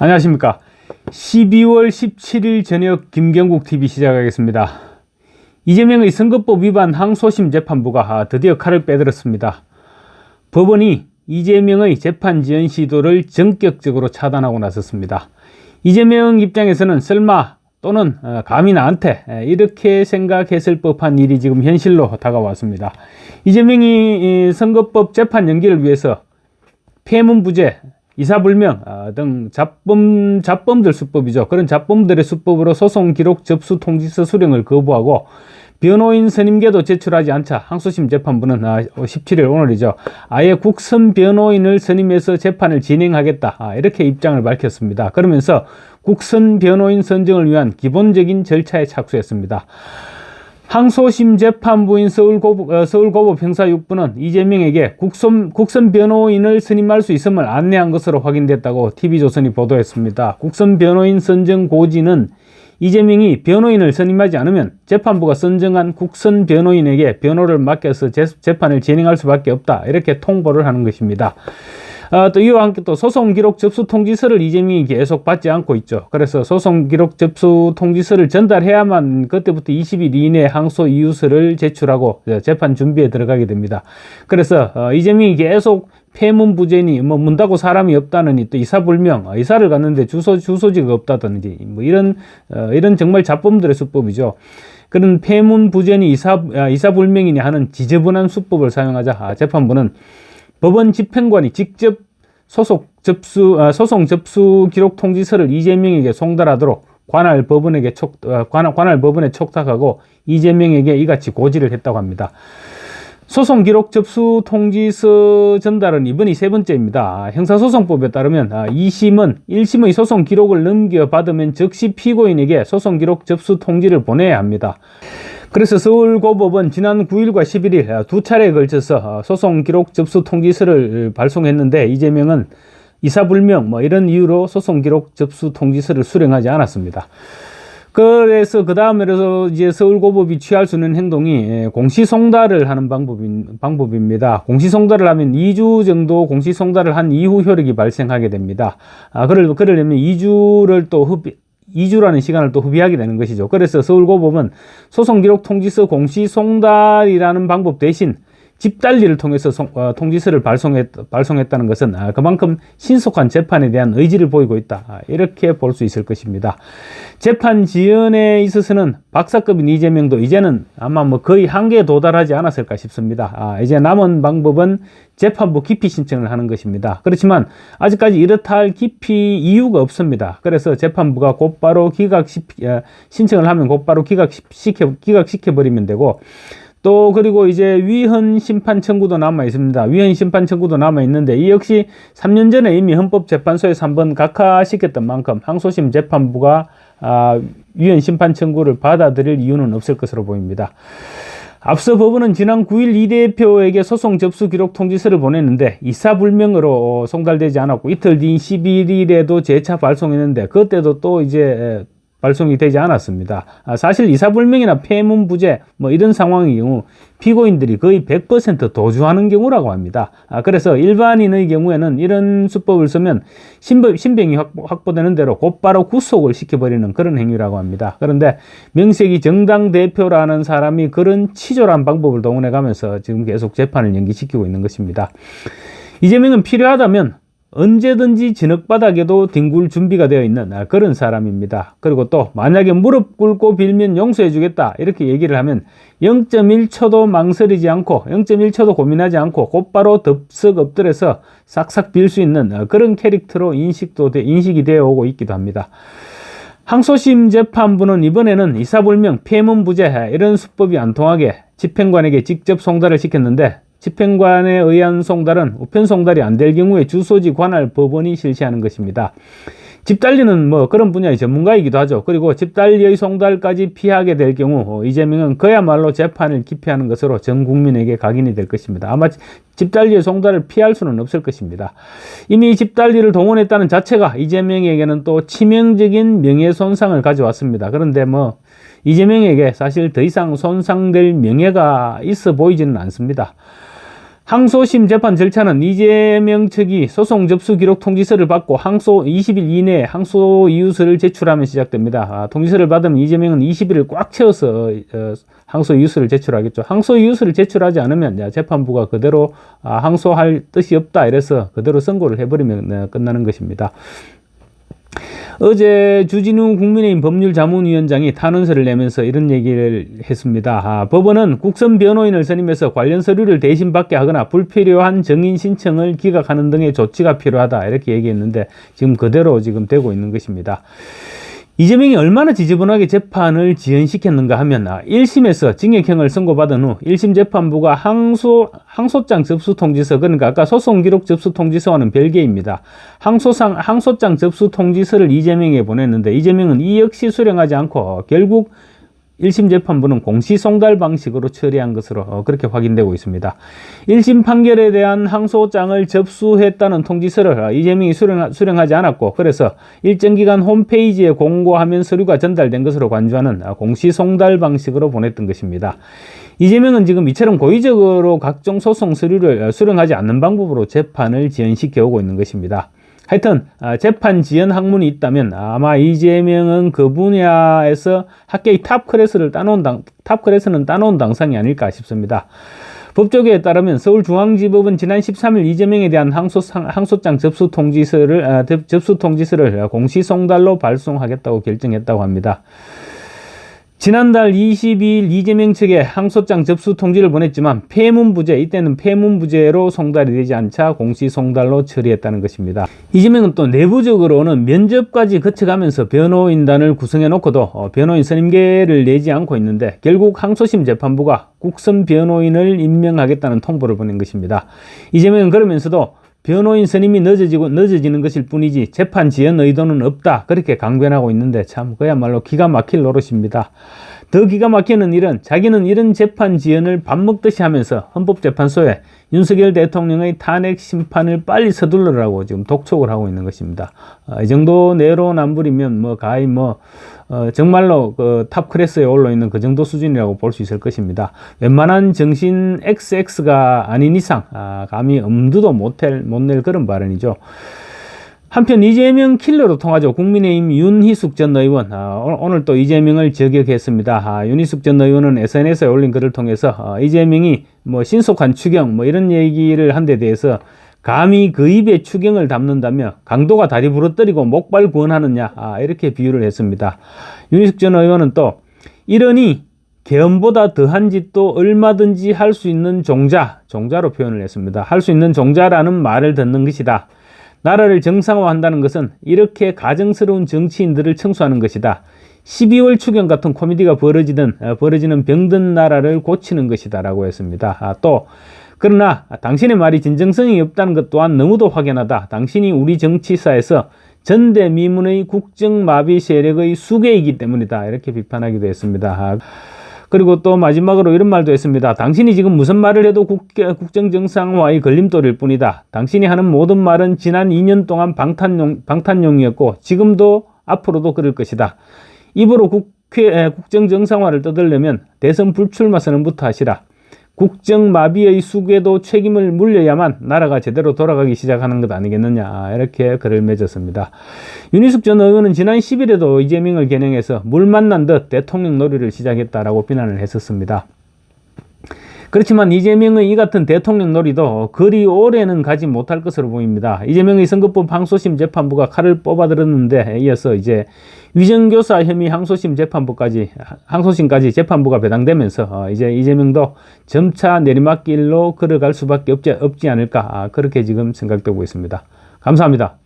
안녕하십니까. 12월 17일 저녁 김경국 TV 시작하겠습니다. 이재명의 선거법 위반 항소심 재판부가 드디어 칼을 빼들었습니다. 법원이 이재명의 재판 지연 시도를 전격적으로 차단하고 나섰습니다. 이재명 입장에서는 설마 또는 어, 감히 나한테 이렇게 생각했을 법한 일이 지금 현실로 다가왔습니다. 이재명이 선거법 재판 연기를 위해서 폐문부재, 이사불명 아, 등 잡범, 잡범들 수법이죠. 그런 잡범들의 수법으로 소송 기록 접수 통지서 수령을 거부하고 변호인 선임계도 제출하지 않자 항소심 재판부는 17일 아, 오늘이죠. 아예 국선 변호인을 선임해서 재판을 진행하겠다. 아, 이렇게 입장을 밝혔습니다. 그러면서 국선 변호인 선정을 위한 기본적인 절차에 착수했습니다. 항소심 재판부인 서울고법, 어, 서울고법 형사 6부는 이재명에게 국선, 국선 변호인을 선임할 수 있음을 안내한 것으로 확인됐다고 TV조선이 보도했습니다. 국선 변호인 선정 고지는 이재명이 변호인을 선임하지 않으면 재판부가 선정한 국선 변호인에게 변호를 맡겨서 재판을 진행할 수밖에 없다. 이렇게 통보를 하는 것입니다. 어, 또 이와 함께 또 소송 기록 접수 통지서를 이재명이 계속 받지 않고 있죠. 그래서 소송 기록 접수 통지서를 전달해야만 그때부터 20일 이내에 항소 이유서를 제출하고 재판 준비에 들어가게 됩니다. 그래서 어, 이재명이 계속 폐문 부재니 뭐 문다고 사람이 없다느니 또 이사불명 어, 이사를 갔는데 주소 주소지가 없다든지 뭐 이런 어, 이런 정말 잡범들의 수법이죠. 그런 폐문 부재니 이사 아, 이사불명이니 하는 지저분한 수법을 사용하자 아, 재판부는 법원 집행관이 직접 소속 접수, 아, 소송 접수 기록 통지서를 이재명에게 송달하도록 관할 법원에게 촉, 아, 관할, 관할 법원에 촉탁하고 이재명에게 이같이 고지를 했다고 합니다. 소송 기록 접수 통지서 전달은 이번이 세 번째입니다. 형사소송법에 따르면 2심은 아, 1심의 소송 기록을 넘겨받으면 즉시 피고인에게 소송 기록 접수 통지를 보내야 합니다. 그래서 서울고법은 지난 9일과 11일 두 차례에 걸쳐서 소송 기록 접수 통지서를 발송했는데 이재명은 이사불명 뭐 이런 이유로 소송 기록 접수 통지서를 수령하지 않았습니다. 그래서 그 다음에서 이제 서울고법이 취할 수 있는 행동이 공시송달을 하는 방법인, 방법입니다. 공시송달을 하면 2주 정도 공시송달을 한 이후 효력이 발생하게 됩니다. 아, 그러, 그러려면 2주를 또 흡, 2주라는 시간을 또 후비하게 되는 것이죠. 그래서 서울고법은 소송기록 통지서 공시 송달이라는 방법 대신 집달리를 통해서 송, 어, 통지서를 발송했, 발송했다는 것은 아, 그만큼 신속한 재판에 대한 의지를 보이고 있다. 아, 이렇게 볼 수 있을 것입니다. 재판 지연에 있어서는 박사급인 이재명도 이제는 아마 뭐 거의 한계에 도달하지 않았을까 싶습니다. 아, 이제 남은 방법은 재판부 기피 신청을 하는 것입니다. 그렇지만 아직까지 이렇다 할 기피 이유가 없습니다. 그래서 재판부가 곧바로 기각 어, 신청을 하면 곧바로 기각시켜, 기각시켜 버리면 되고 또 그리고 이제 위헌 심판 청구도 남아 있습니다. 위헌 심판 청구도 남아 있는데 이 역시 3년 전에 이미 헌법재판소에서 한번 각하시켰던 만큼 항소심 재판부가 아, 위헌 심판 청구를 받아들일 이유는 없을 것으로 보입니다. 앞서 법원은 지난 9일 이 대표에게 소송 접수 기록 통지서를 보냈는데 이사불명으로 송달되지 않았고 이틀 뒤인 11일에도 재차 발송했는데 그때도 또 이제 발송이 되지 않았습니다. 아, 사실 이사불명이나 폐문부재 뭐 이런 상황의 경우 피고인들이 거의 100% 도주하는 경우라고 합니다. 아, 그래서 일반인의 경우에는 이런 수법을 쓰면 신병이 확보, 되는 대로 곧바로 구속을 시켜버리는 그런 행위라고 합니다. 그런데 명색이 정당 대표라는 사람이 그런 치졸한 방법을 동원해 가면서 지금 계속 재판을 연기시키고 있는 것입니다. 이재명은 필요하다면 언제든지 진흙바닥에도 뒹굴 준비가 되어 있는 아, 그런 사람입니다. 그리고 또 만약에 무릎 꿇고 빌면 용서해 주겠다 이렇게 얘기를 하면 0.1초도 망설이지 않고 0.1초도 고민하지 않고 곧바로 덥석 엎드려서 싹싹 빌 수 있는 아, 그런 캐릭터로 인식도 인식이 되어 오고 있기도 합니다. 항소심 재판부는 이번에는 이사불명, 폐문부재 이런 수법이 안 통하게 집행관에게 직접 송달을 시켰는데 집행관에 의한 송달은 우편 송달이 안 될 경우에 주소지 관할 법원이 실시하는 것입니다. 집달리는 뭐 그런 분야의 전문가이기도 하죠. 그리고 집달리의 송달까지 피하게 될 경우 어, 이재명은 그야말로 재판을 기피하는 것으로 전 국민에게 각인이 될 것입니다. 아마 집달리의 송달을 피할 수는 없을 것입니다. 이미 집달리를 동원했다는 자체가 이재명에게는 또 치명적인 명예손상을 가져왔습니다. 그런데 뭐 이재명에게 사실 더 이상 손상될 명예가 있어 보이지는 않습니다. 항소심 재판 절차는 이재명 측이 소송 접수 기록 통지서를 받고 항소 20일 이내에 항소 이유서를 제출하면 시작됩니다. 아, 통지서를 받으면 이재명은 20일을 꽉 채워서 어, 항소 이유서를 제출하겠죠. 항소 이유서를 제출하지 않으면 야, 재판부가 그대로 아, 항소할 뜻이 없다 이래서 그대로 선고를 해버리면 어, 끝나는 것입니다. 어제 주진우 국민의힘 법률자문위원장이 탄원서를 내면서 이런 얘기를 했습니다. 아, 법원은 국선 변호인을 선임해서 관련 서류를 대신 받게 하거나 불필요한 정인 신청을 기각하는 등의 조치가 필요하다 이렇게 얘기했는데 지금 그대로 지금 되고 있는 것입니다. 이재명이 얼마나 지저분하게 재판을 지연시켰는가 하면 아, 1심에서 징역형을 선고받은 후 1심 재판부가 항소, 항소장 접수 통지서 그러니까 아까 소송 기록 접수 통지서와는 별개입니다. 항소상, 항소장 접수 통지서를 이재명에게 보냈는데 이재명은 이 역시 수령하지 않고 결국 1심 재판부는 공시송달 방식으로 처리한 것으로 어, 그렇게 확인되고 있습니다. 1심 판결에 대한 항소장을 접수했다는 통지서를 어, 이재명이 수령, 수령 하지 않았고 그래서 일정 기간 홈페이지에 공고하면 서류가 전달된 것으로 간주하는 어, 공시송달 방식으로 보냈던 것입니다. 이재명은 지금 이처럼 고의적으로 각종 소송 서류를 수령하지 않는 방법으로 재판을 지연시켜 오고 있는 것입니다. 하여튼 아, 재판 지연 학문이 있다면 아마 이재명은 그 분야에서 학계의 탑 클래스를 따놓은 당, 탑 클래스는 따놓은 당상이 아닐까 싶습니다. 법조계에 따르면 서울중앙지법은 지난 13일 이재명에 대한 항소, 항소장 접수 통지서를 아, 접수 통지서를 공시 송달로 발송하겠다고 결정했다고 합니다. 지난달 22일 이재명 측에 항소장 접수 통지를 보냈지만 폐문부재 이때는 폐문부재로 송달이 되지 않자 공시 송달로 처리했다는 것입니다. 이재명은 또 내부적으로는 면접까지 거쳐가면서 변호인단을 구성해 놓고도 어, 변호인 선임계를 내지 않고 있는데 결국 항소심 재판부가 국선 변호인을 임명하겠다는 통보를 보낸 것입니다. 이재명은 그러면서도 변호인 선임이 늦어지고 늦어지는 것일 뿐이지 재판 지연 의도는 없다. 그렇게 강변하고 있는데 참 그야말로 기가 막힐 노릇입니다. 더 기가 막히는 일은 자기는 이런 재판 지연을 밥 먹듯이 하면서 헌법재판소에 윤석열 대통령의 탄핵 심판을 빨리 서둘러라고 지금 독촉을 하고 있는 것입니다. 어, 이 정도 내로남불이면 뭐 가히 뭐 어, 정말로 그 탑 클래스에 올라 있는 그 정도 수준이라고 볼 수 있을 것입니다. 웬만한 정신 XX가 아닌 이상 아, 감히 엄두도 못낼 못낼 그런 발언이죠. 한편 이재명 킬러로 통하죠. 국민의힘 윤희숙 전 의원 아, 오늘 또 이재명을 저격했습니다. 아, 윤희숙 전 의원은 SNS에 올린 글을 통해서 아, 이재명이 뭐 신속한 추경 뭐 이런 얘기를 한 데 대해서 감히 그 입에 추경을 담는다며 강도가 다리 부러뜨리고 목발 구원하느냐 아, 이렇게 비유를 했습니다. 윤희숙 전 의원은 또 이러니 계엄보다 더한 짓도 얼마든지 할 수 있는 종자, 종자로 표현을 했습니다. 할 수 있는 종자라는 말을 듣는 것이다. 나라를 정상화한다는 것은 이렇게 가정스러운 정치인들을 청소하는 것이다. 12월 추경 같은 코미디가 벌어지든 어, 벌어지는 병든 나라를 고치는 것이다 라고 했습니다. 아, 또 그러나 당신의 말이 진정성이 없다는 것 또한 너무도 확연하다. 당신이 우리 정치사에서 전대미문의 국정마비 세력의 수괴이기 때문이다. 이렇게 비판하기도 했습니다. 아, 그리고 또 마지막으로 이런 말도 했습니다. 당신이 지금 무슨 말을 해도 국정 정상화의 걸림돌일 뿐이다. 당신이 하는 모든 말은 지난 2년 동안 방탄용, 방탄용이었고 지금도 앞으로도 그럴 것이다. 입으로 국회 국정 정상화를 떠들려면 대선 불출마 선언부터 하시라. 국정마비의 수괴도 책임을 물려야만 나라가 제대로 돌아가기 시작하는 것 아니겠느냐 이렇게 글을 맺었습니다. 윤희숙 전 의원은 지난 10일에도 이재명을 겨냥해서 물 만난 듯 대통령 놀이를 시작했다라고 비난을 했었습니다. 그렇지만 이재명의 이 같은 대통령 놀이도 그리 오래는 가지 못할 것으로 보입니다. 이재명의 선거법 항소심 재판부가 칼을 뽑아들었는데 이어서 이제 위정교사 혐의 항소심 재판부까지 항소심까지 재판부가 배당되면서 어, 이제 이재명도 점차 내리막길로 걸어갈 수밖에 없지, 없지 않을까 아, 그렇게 지금 생각되고 있습니다. 감사합니다.